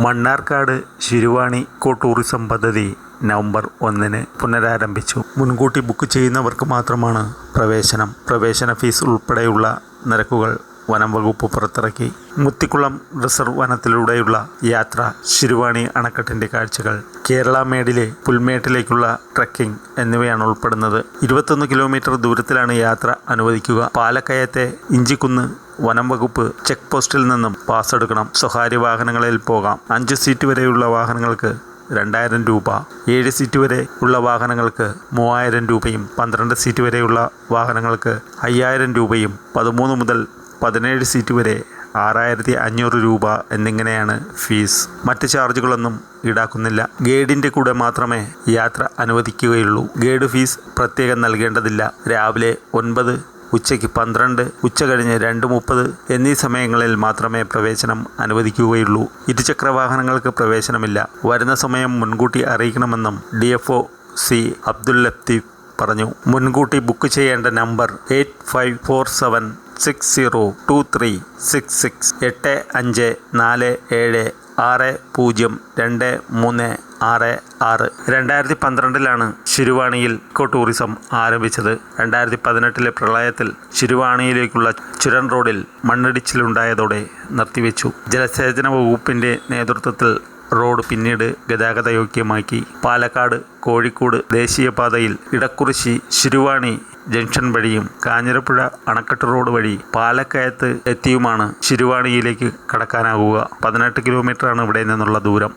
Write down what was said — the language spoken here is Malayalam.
മണ്ണാർക്കാട് ശിരുവാണി ഇക്കോ ടൂറിസം പദ്ധതി നവംബർ ഒന്നിന് പുനരാരംഭിച്ചു. മുൻകൂട്ടി ബുക്ക് ചെയ്യുന്നവർക്ക് മാത്രമാണ് പ്രവേശനം. പ്രവേശന ഫീസ് ഉൾപ്പെടെയുള്ള നിരക്കുകൾ വനം വകുപ്പ് പുറത്തിറക്കി. മുത്തിക്കുളം റിസർവ് വനത്തിലൂടെയുള്ള യാത്ര ശിരുവാണി അണക്കെട്ടിന്റെ കാഴ്ചകൾ. കേരള മേഡിലെ പുൽമേട്ടിലേക്കുള്ള ട്രക്കിംഗ് എന്നിവയാണ് ഉൾപ്പെടുന്നത്. ഇരുപത്തൊന്ന് കിലോമീറ്റർ ദൂരത്തിലാണ് യാത്ര അനുവദിക്കുക. പാലക്കയത്തെ ഇഞ്ചിക്കുന്ന് വനം വകുപ്പ് ചെക്ക് പോസ്റ്റിൽ നിന്നും പാസ് എടുക്കണം. സ്വകാര്യ വാഹനങ്ങളിൽ പോകാം. അഞ്ച് സീറ്റ് വരെയുള്ള വാഹനങ്ങൾക്ക് രണ്ടായിരം രൂപ. ഏഴ് സീറ്റ് വരെ ഉള്ള വാഹനങ്ങൾക്ക് മൂവായിരം രൂപയും പന്ത്രണ്ട് സീറ്റ് വരെയുള്ള വാഹനങ്ങൾക്ക് അയ്യായിരം രൂപയും പതിമൂന്ന് മുതൽ പതിനേഴ് സീറ്റ് വരെ ആറായിരത്തി അഞ്ഞൂറ് രൂപ എന്നിങ്ങനെയാണ് ഫീസ്. മറ്റ് ചാർജുകളൊന്നും ഈടാക്കുന്നില്ല. ഗൈഡിന്റെ കൂടെ മാത്രമേ യാത്ര അനുവദിക്കുകയുള്ളൂ. ഗൈഡ് ഫീസ് പ്രത്യേകം നൽകേണ്ടതില്ല. രാവിലെ ഒൻപത് ഉച്ചയ്ക്ക് പന്ത്രണ്ട് ഉച്ച കഴിഞ്ഞ് രണ്ട് മുപ്പത് എന്നീ സമയങ്ങളിൽ മാത്രമേ പ്രവേശനം അനുവദിക്കുകയുള്ളൂ. ഇരുചക്ര വാഹനങ്ങൾക്ക് പ്രവേശനമില്ല. വരുന്ന സമയം മുൻകൂട്ടി അറിയിക്കണമെന്നും D F O C Abdul Latheef പറഞ്ഞു. മുൻകൂട്ടി ബുക്ക് ചെയ്യേണ്ട number eight five four seven six zero two three six six എട്ട് അഞ്ച് നാല് ഏഴ് ആറ് പൂജ്യം രണ്ട് മൂന്ന് ആറ് ആറ്. രണ്ടായിരത്തി പന്ത്രണ്ടിലാണ് ശിരുവാണിയിൽ ഇക്കോ ടൂറിസം ആരംഭിച്ചത്. രണ്ടായിരത്തി പതിനെട്ടിലെ പ്രളയത്തിൽ ശിരുവാണിയിലേക്കുള്ള ചുരൻ റോഡിൽ മണ്ണിടിച്ചിലുണ്ടായതോടെ നിർത്തിവെച്ചു. ജലസേചന വകുപ്പിന്റെ നേതൃത്വത്തിൽ റോഡ് പിന്നീട് ഗതാഗതയോഗ്യമാക്കി. പാലക്കാട് കോഴിക്കോട് ദേശീയപാതയിൽ ഇടക്കുറിശി ശിരുവാണി ജംഗ്ഷൻ വഴിയും കാഞ്ഞിരപ്പുഴ അണക്കെട്ട് റോഡ് വഴി പാലക്കയത്ത് എത്തിയുമാണ് ശിരുവാണിയിലേക്ക് കടക്കാനാകുക പതിനെട്ട് കിലോമീറ്ററാണ് ഇവിടെ നിന്നുള്ള ദൂരം.